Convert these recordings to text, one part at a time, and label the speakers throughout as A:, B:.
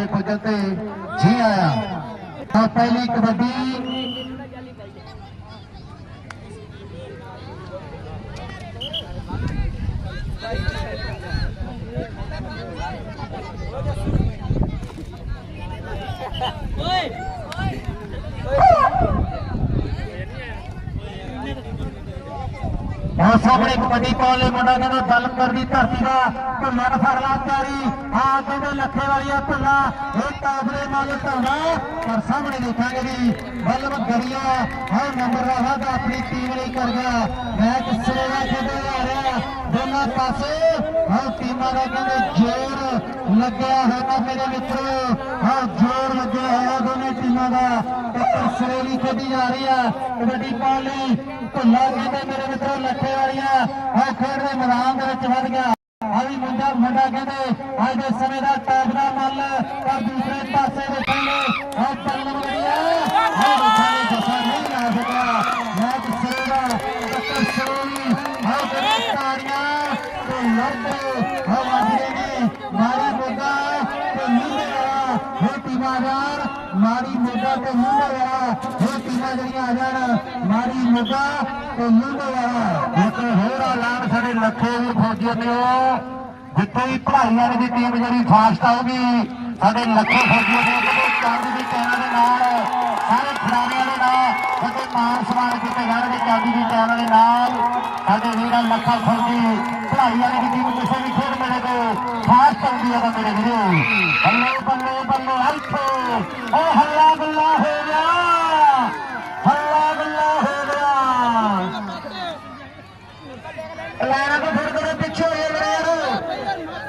A: ਤੇ ਪੁੱਜਣ ਜੀ ਆਇਆ। ਤਾਂ ਪਹਿਲੀ ਕਬੱਡੀ ਉਹ ਸਾਹਮਣੇ ਕਬੱਡੀ ਪਾਉਣ ਲਈ ਮੁੰਡਾ ਕਹਿੰਦਾ ਦਲਮਗੜ ਦੀ ਧਰਤੀ ਦਾ ਭੁੱਲਾ ਫੜਲਾ ਤਿਆਰੀ। ਆ ਕਹਿੰਦੇ ਲੱਖੇ ਵਾਲੀਆ ਭੁੱਲਾ ਇਹ ਕਾਬਲੇ ਨਾਲ ਢਾਉਂਦਾ ਪਰ ਸਾਹਮਣੇ ਦੇਖਾਂਗੇ ਜੀ ਬੱਲਮ ਗੜੀਆ, ਹਰ ਨੰਬਰ ਦਾ ਵਾਅਦਾ ਆਪਣੀ ਟੀਮ ਲਈ ਕਰ ਗਿਆ। ਮੈਚ ਸਿਰੇ ਖੇਡਿਆ ਜਾ ਰਿਹਾ। ਦੋਨਾਂ ਪਾਸੇ, ਹਰ ਟੀਮਾਂ ਦਾ ਕਹਿੰਦੇ ਜ਼ੋਰ। ਲੱਗਿਆ ਹੋਇਆ ਮੇਰੇ ਮਿੱਤਰੋ ਹਰ ਜ਼ੋਰ ਲੱਗਿਆ ਹੋਇਆ ਦੋਨੇ ਟੀਮਾਂ ਦਾ। ਟੱਕਰ ਸਿਰੇ ਖੇਡੀ ਜਾ ਰਹੀ ਆ। ਕਬੱਡੀ ਪਾਉਣ ਲਈ ਭੁੱਲਾ ਕਹਿੰਦੇ ਮੇਰੇ ਮਿੱਤਰੋ ਲੱਖੇ ਵਾਲੀਆਂ। ਆ ਖੇਡ ਦੇ ਮੈਦਾਨ ਦੇ ਵਿੱਚ ਵੱਧ ਗਿਆ। ਆ ਵੀ ਮੁੰਡਾ ਮੁੰਡਾ ਕਹਿੰਦੇ, ਅੱਜ ਦੇ ਸਮੇਂ ਦਾ ਟਾਪ ਦਾ ਮੱਲ। ਪਰ ਦੂਸਰੇ ਪਾਸੇ ਦੇਖਾਂਗੇ ਆ ਪਰਲਮ ਗੜੀਆ ਆ ਦੇਖਾਂਗੇ ਜਸਾ ਨਹੀਂ ਲਾ ਸਕਿਆ ਮੈਚ ਸਿਰੇ ਦਾ ਟੱਕਰ ਸ਼ਰੋਈ ਆ ਜਿਹੜੇ ਤਾੜੀਆਂ ਤੇ ਲੜਦੇ ਆ ਵੱਜਦੇ ਨੇ ਮਾਰੀ ਮੋਗਾ ਤੇ ਮੁੰਡੇ ਵਾਲਾ ਹੋ ਟੀਮਾਦਾਰ ਮਾਰੀ ਮੋਗਾ ਤੇ ਮੁੰਡੇ ਵਾਲਾ ਹੋ ਟੀਮਾਂ ਜਿਹੜੀਆਂ ਆ ਜਾਣ ਮਾਰੀ ਮੋਗਾ ਤੇ ਮੁੰਡੇ ਇੱਕ ਹੋਰ ਐਲਾਨ ਸਾਡੇ ਲੱਖੇ ਵੀ ਫੌਜੀਆਂ ਨੇ ਉਹ। ਜਿੱਥੇ ਵੀ ਪੜ੍ਹਾਈ ਵਾਲੀ ਦੀ ਟੀਮ ਜਿਹੜੀ ਫਾਸਟ ਆਊਗੀ, ਸਾਡੇ ਲੱਖੇ ਫੌਜੀਆਂ ਦੇ ਜਿਹੜੇ ਚਾਂਦੀ ਦੀ ਟੈਨਾਂ ਦੇ ਨਾਲ, ਸਾਰੇ ਖਿਡਾਰੀਆਂ ਦੇ ਨਾਲ ਜਿਹੜੇ ਮਾਨ ਸਨਮਾਨ ਕੀਤੇ ਜਾਣਗੇ ਚਾਂਦੀ ਦੀ ਟੈਨਾਂ ਦੇ ਨਾਲ, ਸਾਡੇ ਵੀਰਾਂ ਲੱਖਾ ਫੌਜੀ ਪੜ੍ਹਾਈ ਵਾਲੇ ਦੀ ਟੀਮ ਕਿਸੇ ਵੀ ਖੇਡ ਮੇਲੇ ਤੇ ਫਾਸਟ ਆਉਂਦੀ ਹੈ ਮੇਰੇ ਵੀਰੋ। ਬੱਲੇ ਬੱਲੇ ਬੱਲੇ ਹਲਫੋ ਓ ਹੱਲਾ ਗੁੱਲਾ ਹੋ ਗਿਆ ਹੱਲਾ ਗੁੱਲਾ ਹੋ ਗਿਆ ਲੈਣਾ ਤੋਂ ਫਿਰ ਕਰੋ ਪਿੱਛੇ ਹੋ ਜਾਓ ਮੇਰੇ ਯਾਰ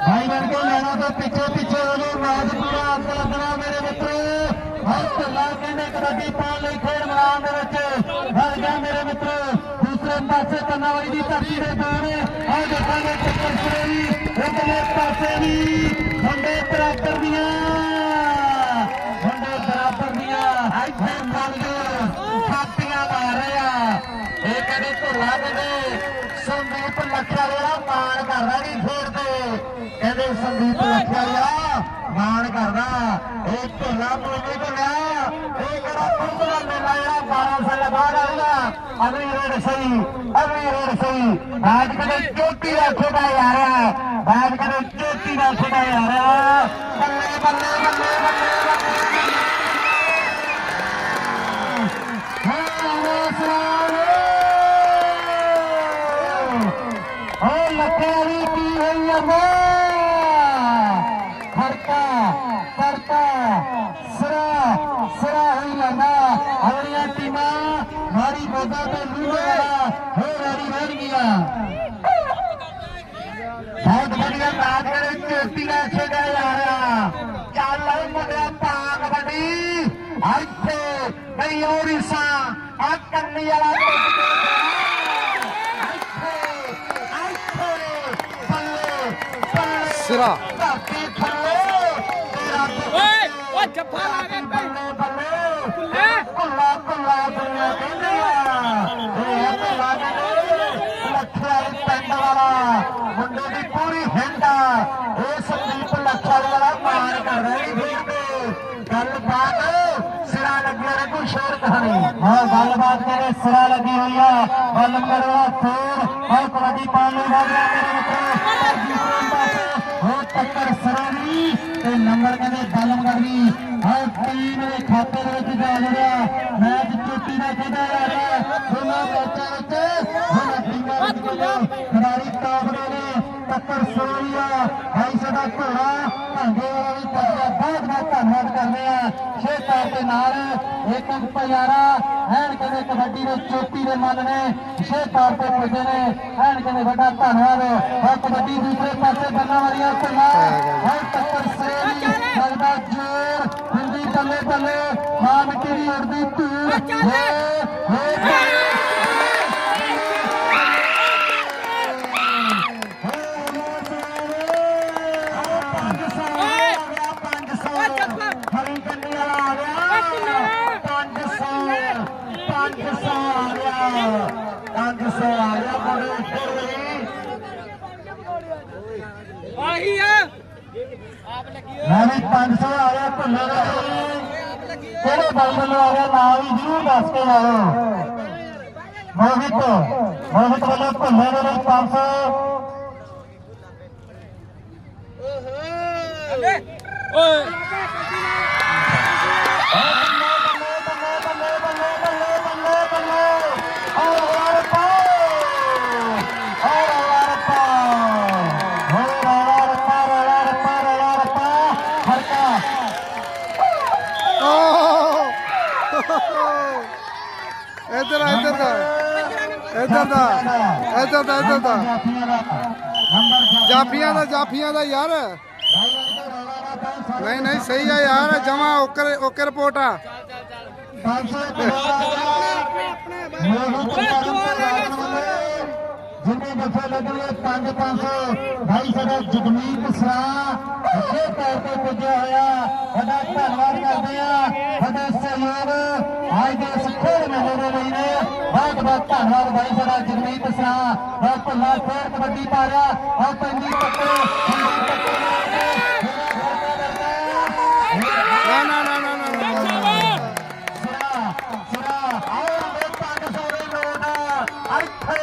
A: ਭਾਈ ਬਣ ਕੇ ਲੈਣਾ ਤੋਂ ਪਿੱਛੇ ਪਿੱਛੇ ਹੋ ਜਾਓ ਮੈਚ ਪੂਰਾ ਅੱਗ ਲੱਗਣਾ ਮੇਰੇ ਮਿੱਤਰੋ ਹਰ ਢੱਲਾ ਕਹਿੰਦੇ ਕਬੱਡੀ ਪਾਉਣ ਲਈ ਖੇਡ ਮੈਦਾਨ ਦੇ ਵਿੱਚ ਵੱਧ ਗਿਆ ਮੇਰੇ ਮਿੱਤਰੋ ਦੂਸਰੇ ਪਾਸੇ ਕੰਨਾਵਾਲੀ ਦੀ ਧਰਤੀ ਦੇ ਦੋਨੇ ਆਹ ਦੇਖਾਂਗੇ ਚੱਕਰ ਸਰੇਈ ਇਧਰਲੇ ਪਾਸੇ ਵੀ ਮੁੰਡੇ ਬਰਾਬਰ ਦੀਆਂ। ਮੁੰਡੇ ਬਰਾਬਰ ਦੀਆਂ ਇੱਥੇ ਗਏ ਥਾਪੀਆਂ ਮਾਰ ਰਿਹਾ। ਇਹ ਕਦੇ ਢੋਲਾ ਕਦੇ ਸੰਦੀਪ ਲੱਖਿਆ ਵਾਲਾ ਮਾਣ ਕਰਦਾ ਨਹੀਂ ਖੇਡ ਤੇ। ਕਹਿੰਦੇ ਸੰਦੀਪ ਲੱਖਿਆ ਵਾਲਾ ਮਾਣ ਕਰਦਾ ਇਹ ਢੋਲਾ ਬੋਲੇ ਢੋਲਾ ਇਹ ਕਿਹੜਾ ਕੁੰਭ ਦਾ ਮੇਲਾ ਜਿਹੜਾ 12 ਸਾਲ ਬਾਅਦ ਆਉਂਦਾ ਅਗਲੀ ਰੇਡ ਸਹੀ ਅਗਲੀ ਰੇਡ ਸਹੀ ਬਾਜ ਕਦੇ ਚੋਟੀ ਦਾ ਖੇਡਾ ਬਾਜ ਕਦੇ ਚੋਟੀ ਦਾ ਖੇਡਾ ਜਾ ਰਿਹਾ ਬੱਲੇ ਬੱਲੇ ਬੱਲੇ ਬੱਲੇ ਬੱਲੇ ਓ ਲੱਖੇ ਵਾਲੀ ਕੀ ਹੋਈ ਅੰਮਾ ਖੜਕਾ ਕਰਤਾ ਸਰਾ ਸਰਾ ਹੋਈ ਲੰਦਾ ਅਗਲੀਆਂ ਟੀਮਾਂ ਮਾਰੀ ਮੋਗਾ ਤੇ ਲੂੜਾ ਹੋ ਰੜੀ ਰਹਿ ਗਿਆ ਬਹੁਤ ਵਧੀਆ ਮੈਚ ਕਰੇ ਚੋਟੀ ਨਾਲ ਖੇਡਿਆ ਜਾ ਰਿਹਾ ਚੱਲ ਓਏ ਮੁੰਡਿਆ ਪਾ ਕਬੱਡੀ ਇੱਥੇ ਨਹੀਂ ਔਰੀਸਾ ਕੰਨੀ ਵਾਲਾ
B: ਸਿਰਾ।
A: ਧਰਤੀ ਥੱਲੇ ਤੇਰਾ
C: ਓਏ ਓ ਜੱਫਾ ਲਾ ਕੇ
A: ਬੱਲੇ ਬੱਲੇ
C: ਭੁੱਲੇ।
A: ਭੁੱਲਾ ਭੁੱਲਾ ਦੁਨੀਆ ਕਹਿੰਦੇ ਆ ਇਹ ਭੁੱਲਾ ਕਹਿੰਦੇ ਲੱਖੇ ਵਾਲੀ ਪਿੰਡ ਵਾਲਾ ਮੁੰਡੇ ਦੀ ਪੂਰੀ ਹਿੰਡ ਆ ਇਹ ਸੰਦੀਪ ਲੱਖਾ ਵਾਲਾ ਮਾਰ ਕਰ ਰਹੀ ਖੇਡਦੇ ਗੱਲਬਾਤ ਸਿਰਾ ਲੱਗਿਆ ਰੇ ਕੋਈ ਸ਼ੇਰ ਕਹਾਣੀ ਹਾਂ ਗੱਲਬਾਤ ਕਰੇ ਸਿਰਾ ਲੱਗੀ ਹੋਈ ਆ। ਬੱਲ ਕਰਵਾ ਫੇਰ ਹਾਂ ਕਬੱਡੀ ਪਾਉਣ ਲਈ ਵਾਗਿਆ ਮੇਰੇ ਮਿੱਤਰ ਹੋ ਟੱਕਰ ਸਿਰਾ ਦੀ, ਤੇ ਨੰਬਰ ਕਹਿੰਦੇ ਬਲਮਗੜ ਦੀ। ਹਰ ਟੀਮ ਦੇ ਖਾਤੇ ਦੇ ਵਿੱਚ ਜਾ ਰਿਹਾ ਮੈਚ ਚੋਟੀ ਦਾ ਖੇਡਿਆ ਜਾ ਰਿਹਾ। ਦੋਨਾਂ ਮੈਚਾਂ ਵਿੱਚ ਦੋਨਾਂ ਟੀਮਾਂ ਵਿੱਚ ਜਿਹੜੇ ਖਿਡਾਰੀ ਟਾਪਦੇ ਨੇ। ਟੱਕਰ ਸੋਈ ਆ। ਭਾਈ ਸਾਡਾ ਘੋੜਾ ਭਾਂਗੇ ਵਾਲਾ ਵੀ ਪੱਜਿਆ ਬਹੁਤ ਬਹੁਤ ਧੰਨਵਾਦ ਕਰਦੇ ਆ ਛੇ ਤੌਰ ਦੇ ਨਾਲ ਇੱਕ ਇੱਕ ਪਿਆਰਾ ਐਨ ਕਹਿੰਦੇ ਕਬੱਡੀ ਦੇ ਚੋਟੀ ਦੇ ਮੱਲ ਨੇ ਛੇ ਤੌਰ ਤੇ ਪੁੱਜੇ ਨੇ ਐਨ ਕਹਿੰਦੇ ਵੱਡਾ ਧੰਨਵਾਦ। ਹੈ ਕਬੱਡੀ ਦੂਸਰੇ ਪਾਸੇ ਬੰਨਾ ਵਾਲੀਆਂ ਭੁੱਲਾ ਹੈ ਟੱਕਰ ਸੇਰੀ ਲੱਗਦਾ ਜੋਰ ਹਿੰਦੀ ਬੱਲੇ ਬੱਲੇ ਮਾਂ ਮਿੱਟੀ ਦੀ ਉੜਦੀ ਧੂੜ ਹੋ ਹੋ ਹਰੀ ਕੰਨੀ ਵਾਲਾ ਆ ਗਿਆ 500 500 ਆ ਗਿਆ 500 ਆ ਗਿਆ ਬੜੇ ਫਿਰ ਵੀ
C: ਆਹੀ ਆ ਆਪ ਲੱਗੀ
A: ਮੈਂ ਵੀ 500 ਆ ਗਿਆ ਭੁੱਲੇ ਦਾ ਕਿਹੜੇ ਬਾਈ ਵੱਲੋਂ ਆ ਗਿਆ ਨਾਮ ਵੀ ਜ਼ਰੂਰ ਦੱਸ ਕੇ ਆਇਓ। ਮੋਹਿਤ ਮੋਹਿਤ ਵੱਲੋਂ ਭੁੱਲੇ ਦੇ ਲਈ 500
C: ਓਏ।
B: ਦਾ। ਇੱਧਰ ਦਾ ਇੱਧਰ ਦਾ। ਜਾਫੀਆਂ ਦਾ ਜਾਫੀਆਂ ਦਾ ਯਾਰ। ਨਹੀਂ ਨਹੀਂ, ਸਹੀ ਆ ਯਾਰ, ਜਮਾ ਓਕੇ ਓਕੇ ਰਿਪੋਰਟ ਆ।
A: ਜਿੰਨੇ ਬੱਚੇ ਲੱਗਣੇ 5 500 ਭਾਈ ਸਾਡਾ ਜਗਮੀਤ ਸਰਾ ਅੱਛੇ ਤੌਰ ਤੇ ਪੁੱਜਿਆ ਹੋਇਆ। ਸਾਡਾ ਧੰਨਵਾਦ ਕਰਦੇ ਆ। ਸਾਡਾ ਸਹਿਯੋਗ ਅੱਜ ਦੇ ਇਸ ਖੇਡ ਮੇਲੇ ਦੇ ਲਈ ਨੇ। ਬਹੁਤ ਬਹੁਤ ਧੰਨਵਾਦ ਬਾਈ ਸਾਡਾ ਜਗਮੀਤ ਸਰਾ ਬਹੁਤ ਭੱਲਾ ਫੇਰ ਕਬੱਡੀ ਪਾ ਰਿਹਾ ਆ ਪੈਂਦੀ ਪੱਕੇ ਹਿੰਦੀ ਪੱਕੇ
B: ਨਾ ਨਾ, ਨਾ ਨਾ
A: ਸਿਰਾ ਸਿਰਾ ਆਓ ਮੇ 500 ਦੇ ਨੋਟ ਇੱਥੇ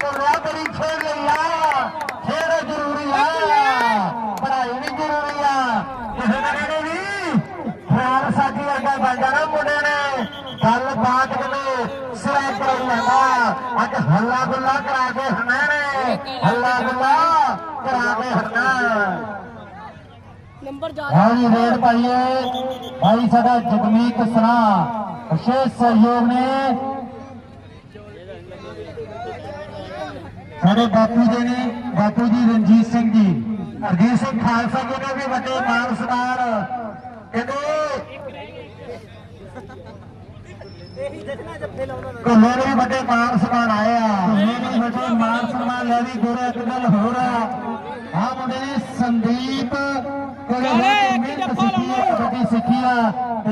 A: ਕੋਲਿਆ ਬੜੀ ਖੇਡ ਲਈ ਆ ਖੇਡ ਜ਼ਰੂਰੀ ਆ ਪੜ੍ਹਾਈ ਵੀ ਜ਼ਰੂਰੀ ਆ ਕਿਸੇ ਦਾ ਕਹਿੰਦੇ ਵੀ ਖਿਆਲ ਸਾਡੀ ਵਰਗਾ ਬਣ ਜਾਣਾ ਮੁੰਡੇ ਨੇ ਗੱਲ ਬਾਤ ਕਰੇ ਸਿਰਾ ਕਰ ਲੈਂਦਾ ਅੱਜ ਹੱਲਾ ਗੁੱਲਾ ਕਰਾ ਕੇ ਹਨਾ ਨੇ ਹੱਲਾ ਗੁੱਲਾ ਕਰਾ ਕੇ ਹਨਾ
C: ਨੰਬਰ ਜਾ
A: ਹਾਂਜੀ ਰੇਡ ਪਾਈਏ। ਭਾਈ ਸਾਡਾ ਜਗਮੀਤ ਸਰਾ ਵਿਸ਼ੇਸ਼ ਸਹਿਯੋਗ ਨੇ। ਸਾਡੇ ਬਾਪੂ ਜੀ ਨੇ ਬਾਪੂ ਜੀ ਰਣਜੀਤ ਸਿੰਘ ਜੀ। ਹਰਜੀਤ ਸਿੰਘ ਖਾਲਸਾ ਜੀ ਨੇ ਵੀ ਵੱਡੇ ਮਾਨ ਸਨਮਾਨ ਕਹਿੰਦੇ ਕੋਲੋਂ ਵੀ ਵੱਡੇ ਮਾਨ ਸਨਮਾਨ ਆਏ ਆ। ਕੋਲੋਂ ਵੀ ਵੱਡੇ ਮਾਨ ਸਨਮਾਨ ਲੈ ਵੀ ਗੁਰੂ ਇੱਕ ਗੱਲ ਹੋਰ ਆ ਮੁੰਡੇ ਨੇ ਸੰਦੀਪ ਕੋਲੋਂ ਮਿਹਨਤ ਸਿੱਖੀ ਆ ਕਬੱਡੀ ਸਿੱਖੀ ਆ ਤੇ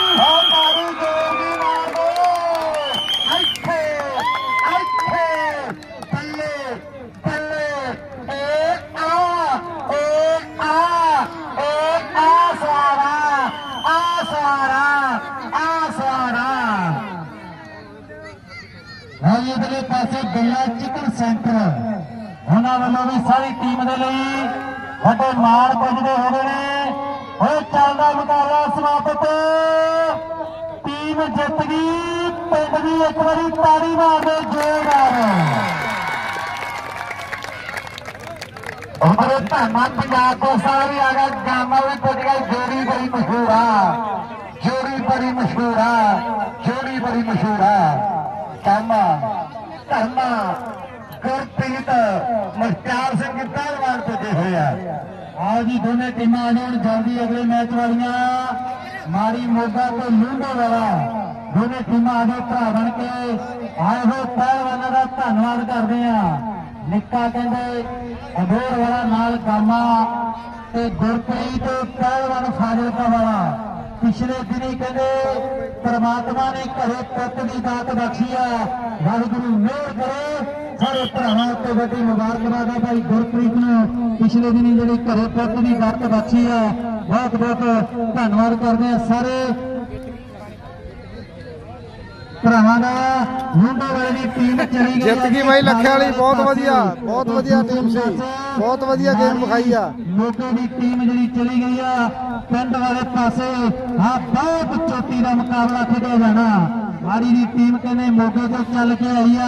A: ਸੈਂਟਰ। ਉਹਨਾਂ ਵੱਲੋਂ ਵੀ ਸਾਰੀ ਟੀਮ ਦੇ ਲਈ ਵੱਡੇ ਮਾਣ ਪੁੱਜਦੇ ਹੋ ਗਏ ਨੇ। ਹੋਏ ਚੱਲਦਾ ਮੁਕਾਬਲਾ ਸਮਾਪਤ। ਟੀਮ ਜਿੱਤ ਗਈ। ਪਿੰਡ ਦੀ ਇੱਕ ਵਾਰੀ ਤਾੜੀ ਮਾਰ ਦੇ ਜ਼ੋਰਦਾਰ। ਉਧਰ ਧਾਮਾ ਪੰਜਾਬ ਤੋਂ ਸਾਰਾ ਆ ਗਿਆ। ਗਾਮਾ ਵੀ ਪੁੱਜ ਗਿਆ। ਜੋੜੀ ਬੜੀ ਮਸ਼ਹੂਰ ਆ। ਜੋੜੀ ਬੜੀ ਮਸ਼ਹੂਰ ਆ। ਜੋੜੀ ਬੜੀ ਮਸ਼ਹੂਰ ਆ। ਕਾਮਾ ਧਰਮਾ ਗੁਰਪ੍ਰੀਤ ਮਸਤਾਰ ਸਿੰਘ ਪਹਿਲਵਾਨ ਪੁੱਜੇ ਹੋਏ ਆ। ਆਓ ਜੀ, ਦੋਨੇ ਟੀਮਾਂ ਆ ਜਾਂਦੀ ਅਗਲੇ ਮੈਚ ਵਾਲੀਆਂ। ਮਾੜੀ ਮੋਗਾ ਤੇ ਲੂੰਡੋ ਵਾਲਾ। ਦੋਨੇ ਟੀਮਾਂ ਆ ਭਰਾ ਬਣ ਕੇ ਆਏ ਹੋਏ ਪਹਿਲਵਾਨਾਂ ਦਾ ਧੰਨਵਾਦ ਕਰਦੇ ਆ। ਨਿੱਕਾ ਕਹਿੰਦੇ ਅਬੋਰ ਵਾਲਾ ਨਾਲ ਗਾਮਾ ਤੇ ਗੁਰਪ੍ਰੀਤ ਪਹਿਲਵਾਨ ਫਾਜ਼ਿਲਕਾ ਵਾਲਾ। ਪਿਛਲੇ ਦਿਨੀ ਕਹਿੰਦੇ, ਪਰਮਾਤਮਾ ਨੇ ਘਰੇ ਪੁੱਤ ਦੀ ਦਾਤ ਬਖਸ਼ੀ ਆ। ਵਾਹਿਗੁਰੂ ਮਿਹਰ ਕਰੇ। ਸਾਰੇ ਭਰਾਵਾਂ ਉੱਤੇ ਵੱਡੀ ਮੁਬਾਰਕਬਾਦ ਹੈ ਭਾਈ ਗੁਰਪ੍ਰੀਤ ਨੂੰ। ਪਿਛਲੇ ਦਿਨੀ ਜਿਹੜੀ ਘਰੇ ਪੁੱਤ ਦੀ ਦਾਤ ਬਖਸ਼ੀ ਆ ਬਹੁਤ ਬਹੁਤ ਧੰਨਵਾਦ ਕਰਦੇ ਆ ਸਾਰੇ। ਭਰਾਵਾਂ ਦਾ ਮੁੰਡਾ ਵਾਲੇ ਦੀ ਟੀਮ ਚਲੀ ਗਈ
B: ਜਿੱਤ ਗਈ ਬਾਈ ਲੱਖੇ ਵਾਲੀ ਬਹੁਤ ਵਧੀਆ ਬਹੁਤ ਵਧੀਆ ਟੀਮ ਸੀ। ਬਹੁਤ ਵਧੀਆ ਗੇਮ ਵਿਖਾਈ ਆ।
A: ਮੋਗੇ ਦੀ ਟੀਮ ਜਿਹੜੀ ਚਲੀ ਗਈ ਆ ਪਿੰਡ ਵਾਲੇ ਪਾਸੇ ਆ ਬਹੁਤ ਚੋਟੀ ਦਾ ਮੁਕਾਬਲਾ ਖੇਡਿਆ ਜਾਣਾ। ਮਾੜੀ ਦੀ ਟੀਮ ਕਹਿੰਦੇ ਮੋਗੇ ਤੋਂ ਚੱਲ ਕੇ ਆਈ ਆ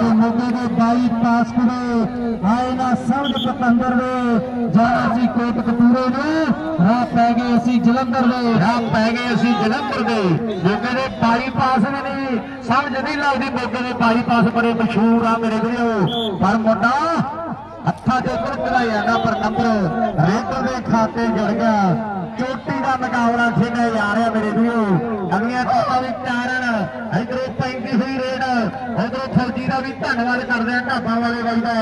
A: ਤੇ ਮੋਗੇ ਦੇ ਬਾਈ ਪਾਸਕੜੇ ਆਏ ਨਾ ਸਮਝ ਪਤੰਦਰ ਦੇ ਜਾਣਾ ਸੀ ਕੋਟ ਕਪੂਰੇ ਨੂੰ ਰਾਹ ਪੈ ਗਏ ਅਸੀਂ ਜਲੰਧਰ ਦੇ। ਰਾਹ ਪੈ ਗਏ ਅਸੀਂ ਜਲੰਧਰ ਦੇ। ਮੋਗੇ ਦੇ ਬਾਈ ਪਾਸ ਵੀ ਨਹੀਂ ਸਮਝ ਨਹੀਂ ਲੱਗਦੀ ਮੋਗੇ ਦੇ ਬਾਈ ਪਾਸ ਬੜੇ ਮਸ਼ਹੂਰ ਆ ਮੇਰੇ ਵੀਰੋ। ਪਰ ਮੁੰਡਾ ਹੱਥਾਂ ਦੇ ਕੁਰਕਦਾ ਜਾਂਦਾ ਪਰ ਨੰਬਰ ਰੇਡਰ ਦੇ ਖਾਤੇ ਜੜ ਗਿਆ। ਚੋਟੀ ਦਾ ਮੁਕਾਬਲਾ ਖੇਡਿਆ ਜਾ ਰਿਹਾ ਮੇਰੇ ਵੀਰੋ ਅਗਲੀਆਂ ਟੀਮਾਂ ਵੀ ਚਾਰਨ ਇਧਰੋਂ ਪੈਂਦੀ ਹੋਈ ਰੇਡ ਉਧਰੋਂ ਫੌਜੀ ਦਾ ਵੀ ਧੰਨਵਾਦ ਕਰਦੇ ਆ ਢਾਬਾ ਵਾਲੇ ਬਾਈ ਦਾ।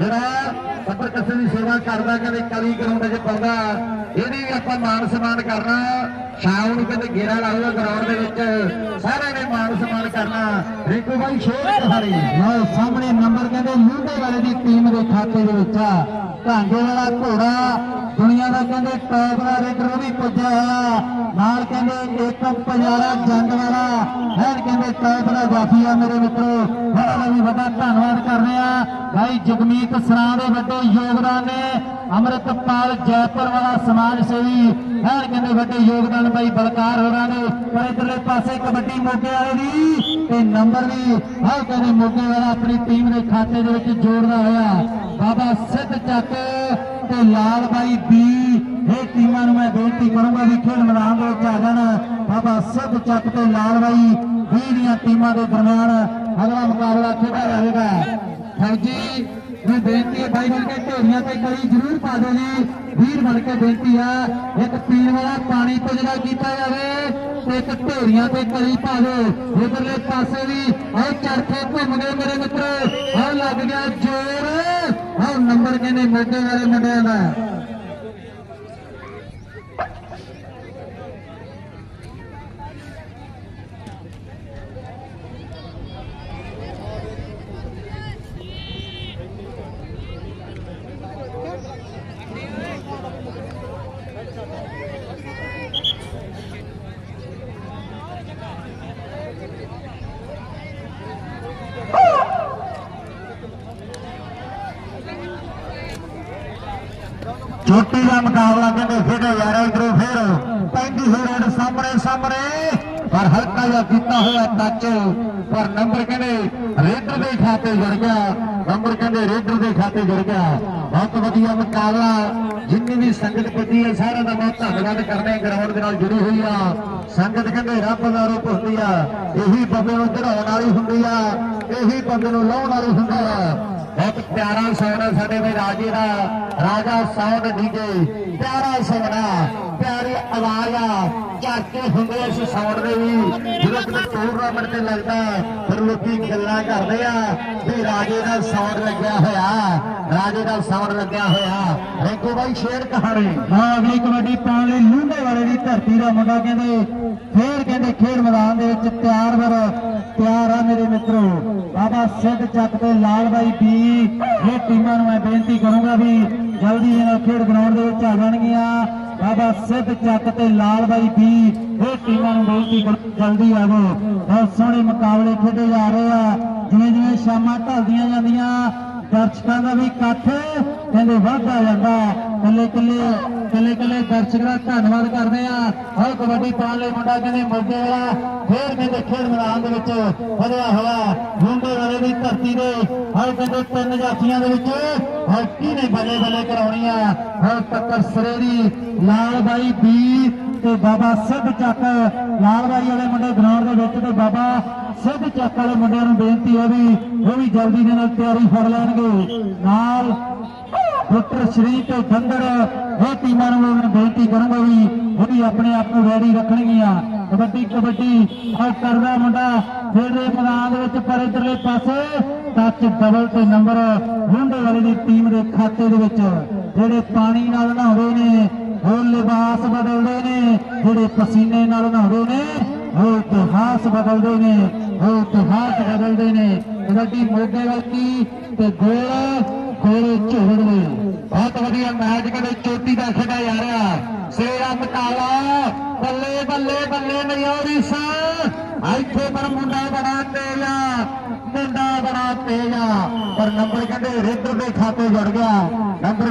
A: ਜਿਹੜਾ ਪੱਤਰ ਕਿਸੇ ਦੀ ਸੇਵਾ ਕਰਦਾ ਕਦੇ ਕਲੀ ਗਰਾਊਂਡ 'ਚ ਪਾਉਂਦਾ ਇਹਦੀ ਵੀ ਆਪਾਂ ਮਾਨ ਸਨਮਾਨ ਕਰਨਾ। ਸ਼ਾਮ ਨੂੰ ਕਹਿੰਦੇ ਗੇੜਾ ਲਾਊਗਾ ਗਰਾਊਂਡ ਦੇ ਵਿੱਚ। ਸਾਰਿਆਂ ਨੇ ਮਾਨ ਸਨਮਾਨ ਕਰਨਾ। ਰਿੰਕੂ ਬਾਈ ਸ਼ੇਰ ਕਹਾਣੀ ਲਓ, ਸਾਹਮਣੇ ਨੰਬਰ ਕਹਿੰਦੇ ਲੂੰਡੇ ਵਾਲੇ ਦੀ ਟੀਮ ਦੇ ਖਾਤੇ ਦੇ ਵਿੱਚ ਆ। ਢਾਂਗੇ ਵਾਲਾ ਘੋੜਾ, ਦੁਨੀਆ ਦਾ ਕਹਿੰਦੇ ਟੌਪ ਦਾ ਰੇਡਰ ਉਹ ਵੀ ਪੁੱਜਿਆ ਹੋਇਆ। ਨਾਲ ਕਹਿੰਦੇ ਇੱਕ ਪੰਜਾਰਾ ਜੰਗ ਵਾਲਾ ਹੈ ਕਹਿੰਦੇ ਟੌਪ ਦਾ ਜਾਫੀ ਆ ਮੇਰੇ ਮਿੱਤਰੋ। ਉਹਨਾਂ ਵੀ ਵੱਡਾ ਧੰਨਵਾਦ ਕਰਦੇ ਆ। ਭਾਈ ਜਗਮੀਤ ਸਰਾਂ ਦੇ ਵੱਡੇ ਯੋਗਦਾਨ ਨੇ। ਅੰਮ੍ਰਿਤਪਾਲ ਜੈਪੁਰ ਵਾਲਾ ਸਮਾਜ ਸੇਵੀ ਹੈ ਕਹਿੰਦੇ ਵੱਡੇ ਯੋਗਦਾਨ ਬਾਈ ਬਲਕਾਰ ਹੋਰਾਂ ਨੇ, ਪਰ ਇਧਰਲੇ ਪਾਸੇ ਕਬੱਡੀ ਮੋਗੇ ਵਾਲੇ ਦੀ ਤੇ ਨੰਬਰ ਵੀ ਹੈ ਕਹਿੰਦੇ ਮੋਗੇ ਵਾਲਾ ਆਪਣੀ ਟੀਮ ਦੇ ਖਾਤੇ ਦੇ ਵਿੱਚ ਜੋੜਦਾ ਹੋਇਆ। ਬਾਬਾ ਸਿੱਧ ਚੱਕ ਤੇ ਲਾਲ ਬਾਈ ਬੀ, ਇਹ ਟੀਮਾਂ ਨੂੰ ਮੈਂ ਬੇਨਤੀ ਕਰੂੰਗਾ ਵੀ ਖੇਡ ਮੈਦਾਨ ਦੇ ਵਿੱਚ ਆ ਜਾਣ। ਬਾਬਾ ਸਿੱਧ ਚੱਕ ਤੇ ਲਾਲ ਬਾਈ ਵੀ ਦੀਆਂ ਟੀਮਾਂ ਦੇ ਦਰਮਿਆਨ ਅਗਲਾ ਮੁਕਾਬਲਾ ਖੇਡਿਆ ਜਾਵੇਗਾ। ਫੌਜੀ ਨੂੰ ਬੇਨਤੀ ਹੈ ਬਾਈ ਮਿਲ ਕੇ ਢੇਰੀਆਂ ਤੇ ਕਲੀ ਜ਼ਰੂਰ ਪਾ ਦਿਓ ਜੀ। ਵੀਰ ਬਣ ਕੇ ਬੇਨਤੀ ਹੈ ਇੱਕ ਪੀਣ ਵਾਲਾ ਪਾਣੀ ਪੁੱਜਦਾ ਕੀਤਾ ਜਾਵੇ, ਤੇ ਇੱਕ ਢੇਰੀਆਂ ਤੇ ਕਲੀ ਪਾ ਦਿਓ। ਪਾਸੇ ਵੀ ਆਹ ਚਰਖੇ ਘੁੰਮ ਗਏ ਮੇਰੇ ਮਿੱਤਰੋ। ਆਹ ਲੱਗ ਗਿਆ ਜ਼ੋਰ। ਆਹ ਨੰਬਰ ਕਹਿੰਦੇ ਮੋਢੇ ਵਾਲੇ ਮੁੰਡਿਆਂ ਦਾ ਚੋਟੀ ਦਾ ਮੁਕਾਬਲਾ ਕਹਿੰਦੇ ਖੇਡੇ ਯਾਰ ਇਧਰੋਂ ਫਿਰ। 3500 ਰੇਡ ਸਾਹਮਣੇ ਸਾਹਮਣੇ। ਪਰ ਹਲਕਾ ਜਿਹਾ ਕੀਤਾ ਹੋਇਆ ਟੱਚ। ਪਰ ਨੰਬਰ ਕਹਿੰਦੇ ਰੇਡਰ ਦੇ ਖਾਤੇ ਜੁੜ ਗਿਆ। ਨੰਬਰ ਕਹਿੰਦੇ ਰੇਡਰ ਦੇ ਖਾਤੇ ਜੁੜ ਗਿਆ। ਬਹੁਤ ਵਧੀਆ ਮੁਕਾਬਲਾ। ਜਿੰਨੀ ਵੀ ਸੰਗਤ ਪੁੱਜੀ ਹੈ, ਸਾਰਿਆਂ ਦਾ ਬਹੁਤ ਧੰਨਵਾਦ ਕਰਦੇ ਗਰਾਊਂਡ ਦੇ ਨਾਲ ਜੁੜੀ ਹੋਈ ਆ। ਸੰਗਤ ਕਹਿੰਦੇ ਰੱਬ ਦਾ ਰੂਪ ਹੁੰਦੀ ਆ। ਇਹੀ ਬੰਦੇ ਨੂੰ ਚੜਾਉਣ ਵਾਲੀ ਹੁੰਦੀ ਆ। ਇਹੀ ਬੰਦੇ ਨੂੰ ਲਾਉਣ ਵਾਲੀ ਹੁੰਦੀ ਆ। ਬਹੁਤ ਪਿਆਰਾ ਸੌਣਾ ਸਾਡੇ ਵੀ ਰਾਜੇ ਦਾ। ਰਾਜਾ ਸਾਊਂਡ ਡੀਜੇ ਪਿਆਰਾ ਸੌਣਾ ਪਿਆਰੀ ਆਵਾਜ਼ ਆ। ਝਾਕੇ ਹੁੰਦੇ ਇਸ ਸਾਊਂਡ ਦੇ ਵੀ। ਜਦੋਂ ਕਿਤੇ ਟੂਰਨਾਮੈਂਟ ਤੇ ਲੱਗਦਾ ਫਿਰ ਲੋਕੀ ਗੱਲਾਂ ਕਰਦੇ ਆ ਵੀ ਰਾਜੇ ਦਾ ਸਾਊਂਡ ਲੱਗਿਆ ਹੋਇਆ। ਰਾਜੇ ਦਾ ਸਾਊਂਡ ਲੱਗਿਆ ਹੋਇਆ। ਰਿੰਕੂ ਬਾਈ ਸ਼ੇਰ ਕਹਾਣੀ। ਹਾਂ ਅਗਲੀ ਕਬੱਡੀ ਪਾਉਣ ਲਈ ਲੂੰਡੇ ਵਾਲੇ ਦੀ ਧਰਤੀ ਦਾ ਮੁੰਡਾ ਕਹਿੰਦੇ, ਫੇਰ ਕਹਿੰਦੇ ਖੇਡ ਮੈਦਾਨ ਦੇ ਵਿੱਚ ਤਿਆਰ ਵਰ ਤਿਆਰ ਆ ਮੇਰੇ ਮਿੱਤਰੋ। ਬਾਬਾ ਸਿੱਧ ਚੱਕ ਤੇ ਲਾਲ ਬਾਈ ਬੀ ਇਹ ਟੀਮਾਂ ਨੂੰ ਮੈਂ ਬੇਨਤੀ ਕਰੂੰਗਾ ਵੀ ਜਲਦੀ ਇਹਨਾਂ ਖੇਡ ਗਰਾਊਂਡ ਦੇ ਵਿੱਚ ਆ ਜਾਣਗੀਆਂ। ਬਾਬਾ ਸਿੱਧ ਚੱਕ ਤੇ ਲਾਲ ਬਾਈ ਬੀ ਇਹ ਟੀਮਾਂ ਨੂੰ ਬੇਨਤੀ ਕਰੂੰ ਜਲਦੀ ਆਵੋ ਬਹੁਤ ਸੋਹਣੇ ਮੁਕਾਬਲੇ ਖੇਡੇ ਜਾ ਰਹੇ ਆ। ਜਿਵੇਂ ਜਿਵੇਂ ਸ਼ਾਮਾਂ ਢਲਦੀਆਂ ਜਾਂਦੀਆਂ, ਦਰਸ਼ਕਾਂ ਦਾ ਵੀ ਇਕੱਠ ਕਹਿੰਦੇ ਵੱਧਦਾ ਜਾਂਦਾ। ਕੱਲੇ ਕੱਲੇ ਕੱਲੇ ਕੱਲੇ ਦਰਸ਼ਕ ਦਾ ਧੰਨਵਾਦ ਕਰਦੇ ਆ। ਹਰ ਕਬੱਡੀ ਪਾਉਣ ਲਈ ਮੁੰਡਾ ਕਹਿੰਦੇ ਮੋਗੇ ਵਾਲਾ, ਫੇਰ ਕਹਿੰਦੇ ਖੇਡ ਮੈਦਾਨ ਦੇ ਵਿੱਚ ਵਧਿਆ ਹੋਇਆ। ਮੁੰਡੇ ਵਾਲੇ ਦੀ ਧਰਤੀ ਦੇ ਹਰ ਕਹਿੰਦੇ ਤਿੰਨ ਜਾਤੀਆਂ ਦੇ ਵਿੱਚ ਹਾਕੀ ਨੇ ਬੱਲੇ ਬੱਲੇ ਕਰਾਉਣੀਆਂ ਹਰ ਟੱਕਰ ਸਰੇਰੀ ਲਾਲ ਬਾਈ ਬੀ ਤੇ ਬਾਬਾ ਸਿੱਧ ਚੱਕ। ਲਾਲ ਬਾਈ ਵਾਲੇ ਮੁੰਡੇ ਗਰਾਊਂਡ ਦੇ ਵਿੱਚ ਤੇ ਬਾਬਾ ਸਿੱਧ ਚੱਕ ਵਾਲੇ ਮੁੰਡਿਆਂ ਨੂੰ ਬੇਨਤੀ ਹੈ ਵੀ ਉਹ ਵੀ ਜਲਦੀ ਦੇ ਨਾਲ ਤਿਆਰੀ ਫੜ ਲੈਣਗੇ। ਨਾਲ ਡਾਕਟਰ ਸ਼੍ਰੀ ਤੇ ਗੰਦਰ ਇਹ ਟੀਮਾਂ ਨੂੰ ਮੈਂ ਬੇਨਤੀ ਕਰੂੰਗਾ ਵੀ ਉਹ ਵੀ ਆਪਣੇ ਆਪ ਨੂੰ ਰੈਡੀ ਰੱਖਣਗੀਆਂ। ਕਬੱਡੀ ਕਬੱਡੀ ਆ ਕਰਦਾ ਮੁੰਡਾ ਫਿਰ ਦੇ ਮੈਦਾਨ ਦੇ ਵਿੱਚ ਪਰ ਇਧਰਲੇ ਪਾਸੇ ਟੱਚ ਡਬਲ ਤੇ ਨੰਬਰ ਮੁੰਡੇ ਵਾਲੇ ਦੀ ਟੀਮ ਦੇ ਖਾਤੇ ਦੇ ਵਿੱਚ। ਜਿਹੜੇ ਪਾਣੀ ਨਾਲ ਨਹਾਉਂਦੇ ਨੇ, ਉਹ ਲਿਬਾਸ ਬਦਲਦੇ ਨੇ, ਜਿਹੜੇ ਪਸੀਨੇ ਨਾਲ ਨਹਾਉਂਦੇ ਨੇ, ਉਹ ਇਤਿਹਾਸ ਬਦਲਦੇ ਨੇ, ਉਹ ਇਤਿਹਾਸ ਬਦਲਦੇ ਨੇ। ਕਬੱਡੀ ਮੋਗੇ ਵਾਲੀ ਤੇ ਗੋਲ, ਗੋਲੇ ਝੋੜਦੇ ਬਹੁਤ ਵਧੀਆ ਮੈਚ ਕਦੇ ਚੋਟੀ ਦਾ ਖੇਡਿਆ ਜਾ ਰਿਹਾ। ਸੇਰਾ ਮਟਾਲਾ ਬੱਲੇ ਬੱਲੇ ਬੱਲੇ ਨਯੋਰੀ ਸਾ ਇੱਥੇ ਪਰ ਮੁੰਡਾ ਬੜਾ ਤੇਜ਼ ਆ, ਮੁੰਡਾ ਬੜਾ ਤੇਜ਼ ਆ। ਪਰ ਨੰਬਰ ਕਹਿੰਦੇ ਰੇਡਰ ਦੇ ਖਾਤੇ ਜੁੜ ਗਿਆ। ਨੰਬਰ